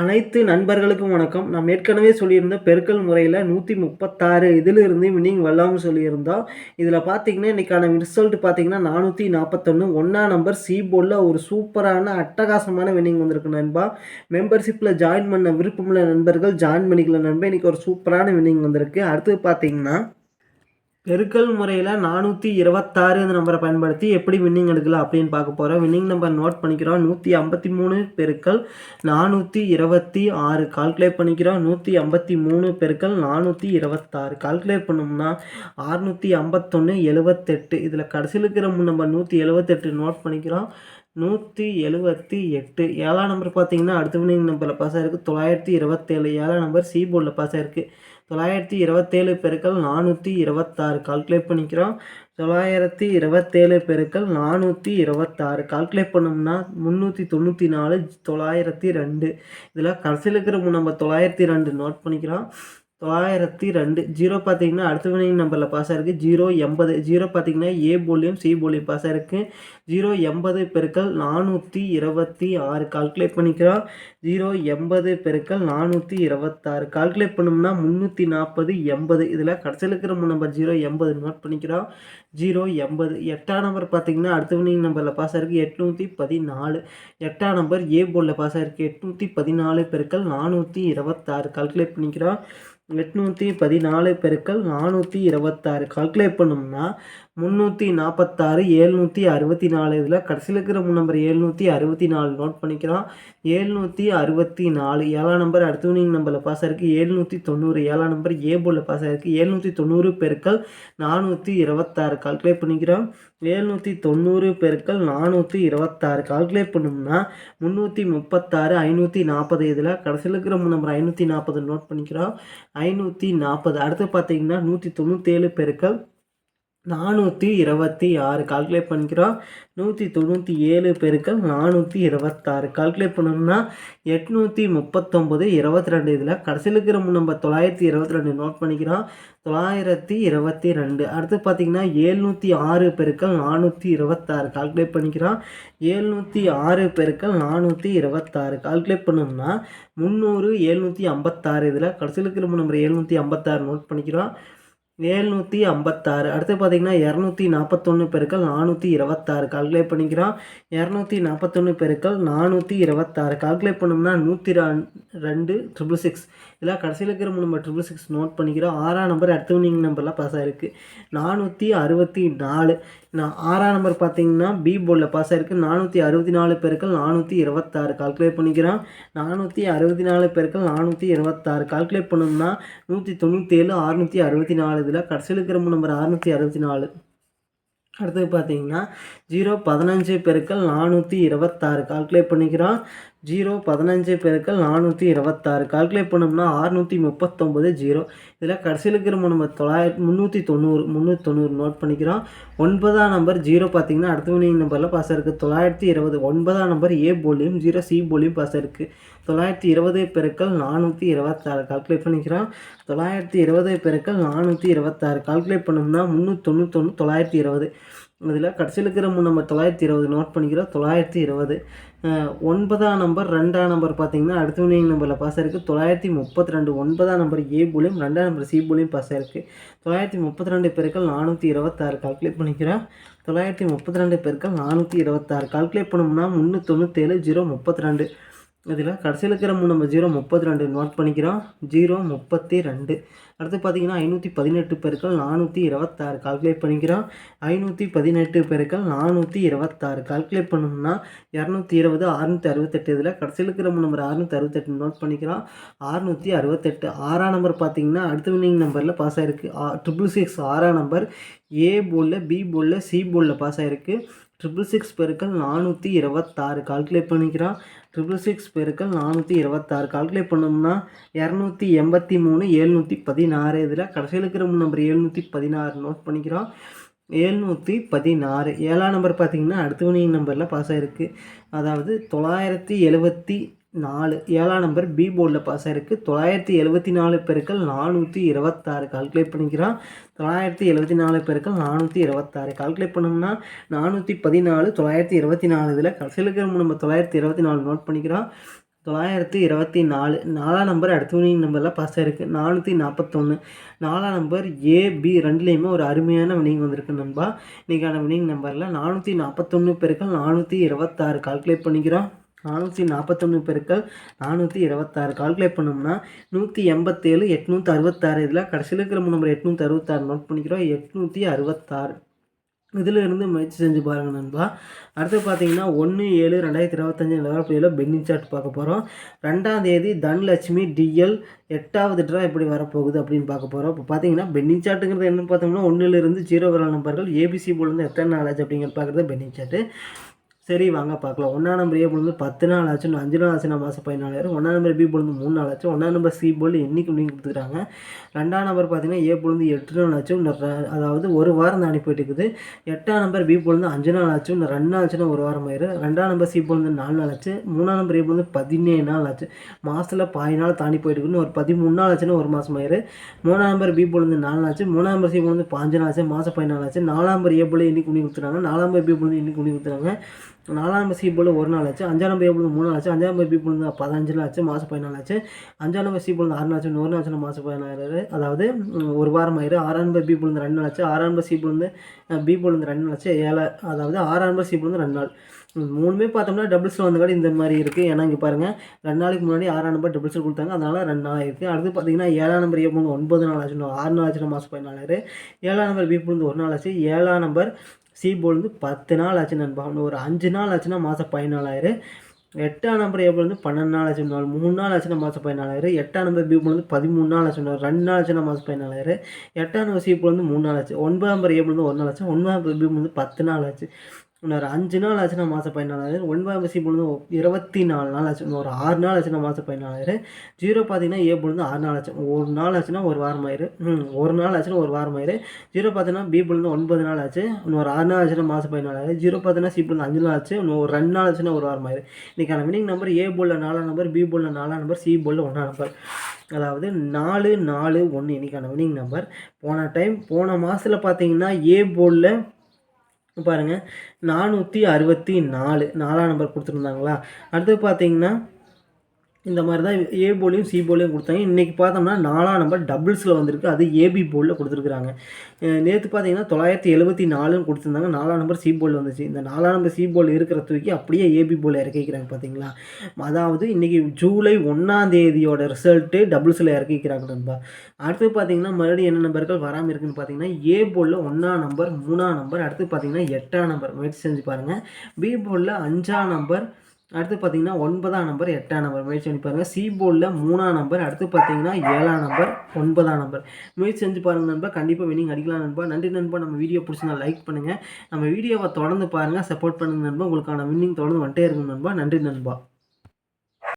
அனைத்து நண்பர்களுக்கும் வணக்கம். நாம் ஏற்கனவே சொல்லியிருந்த பெருக்கல் முறையில் நூற்றி முப்பத்தாறு இதிலிருந்து வின்னிங் வரலாம்னு சொல்லியிருந்தோம் இதில் பார்த்தீங்கன்னா இன்றைக்கான ரிசல்ட் பார்த்தீங்கன்னா நானூற்றி நாற்பத்தொன்று ஒன்றா நம்பர் சி போர்டில் ஒரு சூப்பரான அட்டகாசமான வின்னிங் வந்திருக்கு நண்பா. மெம்பர்ஷிப்பில் ஜாயின் பண்ண விருப்பமுள்ள நண்பர்கள் ஜாயின் பண்ணிக்கல நண்பா. இன்றைக்கி ஒரு சூப்பரான வின்னிங் வந்திருக்கு. அடுத்து பார்த்தீங்கன்னா பெருக்கல் முறையில் நானூற்றி இருபத்தாறு இந்த நம்பரை பயன்படுத்தி எப்படி வின்னிங் எடுக்கலாம் அப்படின்னு பார்க்க போகிறோம் வின்னிங் நம்பர் நோட் பண்ணிக்கிறோம். நூற்றி ஐம்பத்தி மூணு பெருக்கல் நானூற்றி இருபத்தி ஆறு. கால்குலேட் பண்ணிக்கிறோம். நூற்றி ஐம்பத்தி மூணு பெருக்கல் நானூற்றி இருபத்தாறு. கால்குலேட் பண்ணோம்னா அறுநூற்றி ஐம்பத்தொன்று எழுபத்தெட்டு இதில் கடைசியில் இருக்கிற நம்பர் நூற்றி எழுபத்தெட்டு நோட் பண்ணிக்கிறோம். நூற்றி எழுபத்தி எட்டு. ஏழாம் நம்பர் பார்த்தீங்கன்னா அடுத்த வினிங் நம்பரில் பாஸ் ஆயிருக்கு. தொள்ளாயிரத்தி இருபத்தேழு. ஏழாம் நம்பர் சி போர்டில் பாஸ் ஆயிருக்கு. தொள்ளாயிரத்தி இருபத்தேழு பெருக்கள் நானூற்றி இருபத்தாறு. கால்குலேட் பண்ணிக்கிறோம். தொள்ளாயிரத்தி இருபத்தேழு பெருக்கள் நானூற்றி இருபத்தாறு. கால்குலேட் பண்ணோம்னா முந்நூற்றி தொண்ணூற்றி நாலு தொள்ளாயிரத்தி ரெண்டு. இதில் கடைசியில் இருக்கிற நம்ம தொள்ளாயிரத்தி ரெண்டு. நோட் பண்ணிக்கிறோம். தொள்ளாயிரத்தி ரெண்டு. ஜீரோ பார்த்தீங்கன்னா அடுத்த வினிங் நம்பரில் பாஸ் ஆயிருக்கு. ஜீரோ எண்பது. ஜீரோ பார்த்தீங்கன்னா ஏ போலியும் சி போலியும் பாஸ் ஆயிருக்கு. ஜீரோ எண்பது பெருக்கள் நானூற்றி இருபத்தி ஆறு. கால்குலேட் பண்ணிக்கிறோம் ஜீரோ எண்பது பெருக்கள் நானூற்றி இருபத்தாறு. கால்குலேட் பண்ணோம்னா முந்நூற்றி நாற்பது எண்பது. இதில் கடைசியில் இருக்கிற நம்பர் ஜீரோ எண்பது நோட் பண்ணிக்கிறோம். ஜீரோ எண்பது. எட்டாம் நம்பர் பார்த்தீங்கன்னா அடுத்த வினிங் நம்பரில் பாஸ் ஆயிருக்கு. எட்நூற்றி பதினாலு. எட்டாம் நம்பர் ஏ போர்டில் பாஸ் ஆயிருக்கு. எட்நூற்றி பதினாலு பெருக்கள் நானூற்றி இருபத்தாறு. கால்குலேட் பண்ணிக்கிறோம். எட்நூற்றி பதினாலு பெருக்கள் நானூற்றி இருபத்தாறு. கால்குலேட் பண்ணோம்னா முந்நூற்றி நாற்பத்தாறு ஏழ்நூற்றி அறுபத்தி நாலு இதில் கடைசியில் இருக்கிற நம்பர் ஏழ்நூற்றி அறுபத்தி நாலு நோட் பண்ணிக்கிறோம். ஏழ்நூற்றி அறுபத்தி நாலு ஏழாம் நம்பர் அடுத்த வினிங் நம்பரில் பாஸ் ஆகிருக்கு ஏழ்நூற்றி தொண்ணூறு. ஏழாம் நம்பர் ஏ போர்டில் பாஸ் ஆகிருக்கு ஏழ்நூற்றி தொண்ணூறு பெருக்கள் நானூற்றி இருபத்தாறு. கால்குலேட் பண்ணிக்கிறோம். ஏழ்நூற்றி தொண்ணூறு பெருக்கள் நானூற்றி இருபத்தாறு. கால்குலேட் பண்ணோம்னா முந்நூற்றி முப்பத்தாறு ஐநூற்றி நாற்பது இதில் கடைசியில் இருக்கிற நம்பர் ஐநூற்றி நாற்பது நோட் பண்ணிக்கிறோம். ஐநூற்றி நாற்பது அடுத்து பார்த்தீங்கன்னா நூற்றி தொண்ணூற்றேழு பெருக்கள் நானூற்றி இருபத்தி ஆறு கால்குலேட் பண்ணிக்கிறோம். நூற்றி தொண்ணூற்றி ஏழு பெருக்கள் நானூற்றி இருபத்தாறு. கால்குலேட் பண்ணோம்னா எட்நூற்றி முப்பத்தொம்பது இருபத்தி ரெண்டு இதில் கடைசியில் இருக்கிற நம்ம தொள்ளாயிரத்தி இருபத்தி ரெண்டு நோட் பண்ணிக்கிறோம். தொள்ளாயிரத்தி இருபத்தி ரெண்டு. அடுத்து பார்த்திங்கன்னா ஏழ்நூற்றி ஆறு பெருக்கள் நானூற்றி இருபத்தாறு கால்குலேட் பண்ணிக்கிறோம். ஏழ்நூற்றி ஆறு பெருக்கள் நானூற்றி இருபத்தாறு கால்குலேட் பண்ணோம்னா முந்நூறு ஏழ்நூற்றி ஐம்பத்தாறு. இதில் கடைசியில் இருக்கிற நம்பர் ஏழ்நூற்றி ஐம்பத்தாறு நோட் பண்ணிக்கிறோம். ஏழ்நூற்றி ஐம்பத்தாறு. அடுத்து பார்த்தீங்கன்னா இரநூத்தி நாற்பத்தொன்று பெருக்கள் நானூற்றி இருபத்தாறு. கால்குலேட் பண்ணிக்கிறோம். இரநூத்தி நாற்பத்தொன்று பெருக்கள் நானூற்றி இருபத்தாறு. கால்குலேட் பண்ணோம்னா நூற்றி ரெண்டு ட்ரிபிள் சிக்ஸ் இதில் கடைசியில் இருக்கிற நம்பர் ட்ரிபிள் சிக்ஸ் நோட் பண்ணிக்கிறோம். ஆறாம் நம்பர் அடுத்த வினிங் நம்பர்லாம் பாஸ் ஆகிருக்கு நானூற்றி அறுபத்தி நாலு. நான் ஆறாம் நம்பர் பார்த்தீங்கன்னா பி போர்டில் பாஸ் ஆகிருக்கு நானூற்றி அறுபத்தி நாலு பேருக்கள் நானூற்றி இருபத்தாறு கால்குலேட் பண்ணிக்கிறோம். நானூற்றி அறுபத்தி நாலு பேருக்கள் நானூற்றி இருபத்தாறு கால்குலேட் பண்ணோம்னா நூற்றி தொண்ணூற்றி ஏழு அறுநூற்றி அறுபத்தி நாலு இதில் கடைசியில் இருக்கிற நம்பர் அறுநூற்றி அறுபத்தி நாலு. அடுத்தது பார்த்தீங்கன்னா ஜீரோ பதினஞ்சு பெருக்கள் நானூற்றி இருபத்தாறு கால்குலேட் பண்ணிக்கிறோம். ஜீரோ பதினஞ்சு பெருக்கள் நானூற்றி இருபத்தாறு. கால்குலேட் பண்ணோம்னா அறுநூற்றி முப்பத்தொம்பது ஜீரோ. இதில் கடைசியில் இருக்கிற நம்ம தொள்ளாயிரத்தி முந்நூற்றி தொண்ணூறு முந்நூற்றி தொண்ணூறு நோட் பண்ணிக்கிறோம். ஒன்பதாம் நம்பர் ஜீரோ பார்த்தீங்கன்னா அடுத்த வினிங் நம்பரில் பாஸ் இருக்குது தொள்ளாயிரத்தி இருபது ஒன்பதாம் நம்பர் ஏ போலியும் ஜீரோ சி போலியும் பாஸ் இருக்குது தொள்ளாயிரத்தி இருபது பெருக்கள் நானூற்றி இருபத்தாறு. கால்குலேட் பண்ணிக்கிறோம். தொள்ளாயிரத்தி இருபது பெருக்கள் நானூற்றி இருபத்தாறு. கால்குலேட் பண்ணோம்னா முந்நூற்றி தொண்ணூத்தொன்று தொள்ளாயிரத்தி இருபது. இதில் கடைசியில் இருக்கிற நம்ம தொள்ளாயிரத்தி இருபது நோட் பண்ணிக்கிறோம். தொள்ளாயிரத்தி இருபது. ஒன்பதாம் நம்பர் ரெண்டாம் நம்பர் பார்த்தீங்கன்னா அடுத்த வினிங் நம்பரில் பாஸ் ஆயிருக்கு. தொள்ளாயிரத்தி முப்பத்தி ரெண்டு ஒன்பதாம் நம்பர் ஏ போலியும் ரெண்டாம் நம்பர் சி போலியும் பாஸ் ஆயிருக்கு. தொள்ளாயிரத்தி முப்பத்தி ரெண்டு பேருக்கள் நானூற்றி இருபத்தாறு கால்குலேட் பண்ணிக்கிறோம். தொள்ளாயிரத்தி முப்பத்தி ரெண்டு பேருக்கள் நானூற்றி இருபத்தாறு. கால்குலேட் பண்ணோம்னா முந்நூற்றி தொண்ணூற்றேழு ஜீரோ முப்பத்தி ரெண்டு இதில் கடைசியில் இருக்கிற மூணு நம்ம ஜீரோ முப்பத்தி ரெண்டு நோட் பண்ணிக்கிறோம். ஜீரோ முப்பத்தி ரெண்டு அடுத்து பார்த்தீங்கன்னா ஐநூற்றி பதினெட்டு பெருக்கள் நானூற்றி இருபத்தாறு கால்குலேட் பண்ணிக்கிறோம். ஐநூற்றி பதினெட்டு பெருக்கள் நானூற்றி இருபத்தாறு கால்குலேட் பண்ணோம்னா இரநூத்தி இருபது அறுநூற்றி அறுபத்தெட்டு இதில் கடைசியில் இருக்கிற நம்பர் அறுநூற்றி அறுபத்தெட்டு நோட் பண்ணிக்கிறோம். அறுநூற்றி அறுபத்தெட்டு. ஆறாம் நம்பர் பார்த்தீங்கன்னா அடுத்த வினிங் நம்பரில் பாஸ் ஆகிருக்கு ட்ரிபிள் சிக்ஸ் ஆறாம் நம்பர் ஏ போர்டில் பி போர்டில் சி போலில் பாஸ் ஆகிருக்கு ட்ரிபிள் சிக்ஸ் பெருக்கள் நானூற்றி இருபத்தாறு. கால்குலேட் பண்ணிக்கிறான் ட்ரிபிள் சிக்ஸ் பெருக்கள் நானூற்றி இருபத்தாறு. கால்குலேட் பண்ணோம்னா இரநூத்தி எண்பத்தி மூணு ஏழ்நூற்றி பதினாறு. இதில் கடைசியில் இருக்கிற நம்பர் ஏழ்நூற்றி பதினாறு நோட் பண்ணிக்கிறோம். ஏழ்நூற்றி பதினாறு. ஏழாம் நம்பர் பார்த்திங்கன்னா அடுத்த வினிங் நம்பரில் பாஸ் ஆகிருக்கு அதாவது தொள்ளாயிரத்தி எழுபத்தி நாலு. ஏழாம் நம்பர் பி போர்டில் பாஸ் ஆகிருக்கு தொள்ளாயிரத்தி எழுபத்தி நாலு பெருக்கள் நானூற்றி இருபத்தாறு. கால்குலேட் பண்ணிக்கிறான். தொள்ளாயிரத்தி எழுபத்தி நாலு பெருக்கள் நானூற்றி இருபத்தாறு. கால்குலேட் பண்ணோம்னா நானூற்றி பதினாலு தொள்ளாயிரத்தி இருபத்தி நாலு இதில் கடைசியில் இருக்கிற நம்ம தொள்ளாயிரத்தி இருபத்தி நாலு நோட் பண்ணிக்கிறோம் தொள்ளாயிரத்தி இருபத்தி நாலு. நாலாம் நம்பர் அடுத்த வினிங் நம்பரில் பாஸ் ஆயிருக்கு. நானூற்றி நாற்பத்தொன்று நாலாம் நம்பர் ஏ பி ரெண்டுலேயுமே ஒரு அருமையான வினிங் வந்திருக்கு நண்பா. இன்றைக்கான வினிங் நம்பரில் நானூற்றி நாற்பத்தொன்று பேருக்கள் நானூற்றி இருபத்தாறு. கால்குலேட் பண்ணிக்கிறோம் நானூற்றி நாற்பத்தொன்று பெருக்கள் நானூற்றி இருபத்தாறு. கால்குலேட் பண்ணோம்னா நூற்றி எண்பத்தேழு எட்நூற்றி அறுபத்தாறு. இதில் கடைசியில் இருக்கிற நம்பர் எட்நூற்றி அறுபத்தாறு நோட் பண்ணிக்கிறோம். எட்நூற்றி அறுபத்தாறு. இதில் இருந்து முயற்சி செஞ்சு பாருங்கள் நண்பா. அடுத்து பார்த்தீங்கன்னா ஒன்று ஏழு ரெண்டாயிரத்தி இருபத்தஞ்சு நிலவரப்படியில் பென்னிங் சார்ட் பார்க்க போகிறோம் ரெண்டாம் தேதி தனலட்சுமி டிஎல் எட்டாவது ட்ரா எப்படி வரப்போகுது அப்படின்னு பார்க்க போகிறோம் இப்போ பார்த்தீங்கன்னா பென்னிங் சார்ட்டுங்கிறது என்ன பார்த்தோம்னா ஒன்றுலேருந்து ஜீரோ வர நம்பர்கள் ஏபிசி போலேருந்து எத்தனை நாலேஜ் ஆச்சு அப்படிங்கிறது பார்க்குறது பென்னிங் சார்ட்டு சரி வாங்க பார்க்கலாம். ஒன்றாம் நம்பர் ஏ பொழுது பத்து நாள் ஆச்சு இன்னும் அஞ்சு நாள் ஆச்சுன்னா மாதம் பதினாலாயிரம். ஒன்றாம் நம்பர் பி பொழுது மூணு நாள் ஆச்சு. ஒன்றாம் நம்பர் சி பொழுது என்றைக்கு அப்படின்னு கொடுத்துருக்காங்க. ரெண்டாம் நம்பர் பார்த்தீங்கன்னா ஏ பொழுது எட்டு நாள் ஆச்சு இன்னும் அதாவது ஒரு வாரம் தாண்டி அனுப்பிட்டு இருக்குது. எட்டாம் நம்பர் பி பொழுது அஞ்சு நாள் ஆச்சு இன்னும் ரெண்டு நாள் ஆச்சுன்னா ஒரு வாரம் ஆயிரும். ரெண்டாம் நம்பர் சி பொழுது நாலு நாள் ஆச்சு மூணாம் நம்பர் ஏ பொழுது பதினேழு நாள் ஆச்சு. மாதத்தில் பாதி நாள் தாண்டி போயிட்டுருக்குன்னு ஒரு பதிமூணு நாள் ஆச்சுன்னா ஒரு மாதம் ஆயிரு மூணாம் நம்பர் பி பொழுது நாலு நாள் ஆச்சு மூணாம் நம்பர் சி பொழுது பாஞ்சு நாள் ஆச்சு மாதம் பதினாலு ஆச்சு. நாலாம் நம்பர் ஏ பொழுது இன்னைக்கு குனி கொடுத்துறாங்க நாலாம் நம்பர் பி பொழுது இன்னைக்கு குனி கொடுத்துறாங்க நாலாம் நம்பர் போல் ஒரு நாள் ஆச்சு. அஞ்சாம் நம்பர் ஏ மூணு நாள் ஆச்சு. அஞ்சாம் நம்பர் பி பொழுது பதினஞ்சு நாள் ஆச்சு. மாதம் பதினாலு ஆச்சு. அஞ்சாம் நம்பர் சி ஆறு நாள் ஆச்சு. நூறு நாள் ஆச்சு மாதம் பதினாறு அதாவது ஒரு வாரம் ஆயிரு ஆறாம் நம்பர் பி பொழுது ரெண்டு நாள் ஆச்சு. ஆறாம் நம்பர் சி பொழுது பி பொழுது ரெண்டு நாள் ஆச்சு. ஏழை அதாவது ஆறாம் நம்பர் சி பொழுது ரெண்டு நாள். மூணுமே பார்த்தோம்னா டபுள்ஸில் வந்தங்காட்டி இந்த மாதிரி இருக்குது ஏன்னா இங்கே பாருங்கள் ரெண்டு நாளைக்கு முன்னாடி ஆறாம் நம்பர் டபுள்ஸில் கொடுத்தாங்க. அதனால் ரெண்டு நாள் இருக்குது அடுத்து பார்த்தீங்கன்னா ஏழாம் நம்பர் ஏ ஒன்பது நாள் ஆச்சு ஆறு நாள் ஆச்சுன்னா மாதம் பதினாலு ஏழாம் நம்பர் பி பொழுது ஒரு நாள் ஆச்சு. ஏழாம் நம்பர் சி வந்து பத்து நாள் ஆச்சு நண்பா. ஒரு அஞ்சு நாள் ஆச்சுன்னா மாதம் பதினாலாயிரம். எட்டாம் நம்பர் ஏபிள் வந்து பன்னெண்டு நாள் ஆச்சு நாள் மூணு நாள் ஆச்சுன்னா மாதம் பதினாலாயிரம். எட்டாம் நம்பர் பீபிள் வந்து பதிமூணு நாள் ஆச்சு நாள் ரெண்டு நாள் ஆச்சுன்னா மாதம் பதினாலாயிரம். எட்டாம் நம்பர் சி வந்து மூணு நாள் ஆச்சு. ஒன்பதாம் நம்பர் ஏபிள் வந்து ஒரு நாள் ஆச்சு. ஒன்பதாம் நம்பர் பீபிள் வந்து பத்து நாள் ஆச்சு. இன்னொரு அஞ்சு நாள் ஆச்சுன்னா மாதம் பதினாலாயிரம் ஒன்பதாம் நம்பர் பொழுது இருபத்தி நாலு நாள் ஆச்சு இன்னும் ஒரு ஆறு நாள் ஆச்சுன்னா மாதம் பதினாலாயிரம் ஜீரோ பார்த்தீங்கன்னா ஏ பொழுது ஆறு நாள் ஆச்சு ஒரு நாள் ஆச்சுன்னா ஒரு வாரம் ஆயிரு ஒரு நாள் ஆச்சுன்னா ஒரு வாரம் ஆயிரு ஜீரோ பார்த்தீங்கன்னா பி பொழுது ஒன்பது நாள் ஆச்சு இன்னொரு ஆறு நாள் ஆச்சுன்னா மாதம் பதினாலாயிரம் ஜீரோ பார்த்தீங்கன்னா சி பொழுது அஞ்சு நாள் ஆச்சு இன்னும் ஒரு ரெண்டு நாள் ஆச்சுன்னா ஒரு வாரம் ஆயிரு இன்றைக்கான வினிங் நம்பர் ஏ போலில் நாலாம் நம்பர் பி போலில் நாலாம் நம்பர் சி போலில் ஒன்றாம் நம்பர் அதாவது நாலு நாலு ஒன்று இன்றைக்கான வினிங் நம்பர் போன டைம் போன மாதத்தில் பார்த்தீங்கன்னா ஏ போலில் பாருங்கள் நானூற்றி அறுபத்தி நாலு. நாலாம் நம்பர் கொடுத்துருந்தாங்களா? அடுத்து பார்த்தீங்கன்னா இந்த மாதிரி தான் ஏ போலையும் சி போலையும் கொடுத்தாங்க. இன்றைக்கி பார்த்தோம்னா நாலாம் நம்பர் டபுள்ஸில் வந்திருக்கு. அது ஏபி போலில் கொடுத்துருக்குறாங்க. நேற்று பார்த்தீங்கன்னா தொள்ளாயிரத்தி எழுபத்தி நாலுன்னு கொடுத்துருந்தாங்க. நாலாம் நம்பர் சி போல் வந்துச்சு. இந்த நாலாம் நம்பர் சி போல் இருக்கிற தூக்கி அப்படியே ஏபி போல் இறக்கிக்கிறாங்க பார்த்தீங்களா? அதாவது இன்றைக்கி ஜூலை ஒன்றாம் தேதியோட ரிசல்ட்டு டபுள்ஸில் இறக்கிக்கிறாங்க நண்பா. அடுத்து பார்த்தீங்கன்னா மறுபடியும் என்ன நம்பர்கள் வராமல் இருக்குன்னு பார்த்தீங்கன்னா ஏ போலில் ஒன்றாம் நம்பர் மூணாம் நம்பர் அடுத்து பார்த்தீங்கன்னா எட்டாம் நம்பர் முயற்சி செஞ்சு பாருங்கள் பி போலில் அஞ்சாம் நம்பர் அடுத்து பார்த்தீங்கன்னா ஒன்பதாம் நம்பர் எட்டாம் நம்பர் முயற்சி பண்ணி பாருங்கள் சி போர்டில் மூணாம் நம்பர் அடுத்து பார்த்தீங்கன்னா ஏழாம் நம்பர் ஒன்பதாம் நம்பர் முயற்சி செஞ்சு பாருங்கள் நண்பா. கண்டிப்பாக வினிங் அடிக்கலாம் நண்பா. நன்றி நண்பா. நம்ம வீடியோ பிடிச்சிருந்தா லைக் பண்ணுங்கள் நம்ம வீடியோவை தொடர்ந்து பாருங்கள் சப்போர்ட் பண்ணுங்க நண்பா. உங்களுக்கான வின்னிங் தொடர்ந்து வந்துட்டே இருக்கும் நண்பா. நன்றி நண்பா.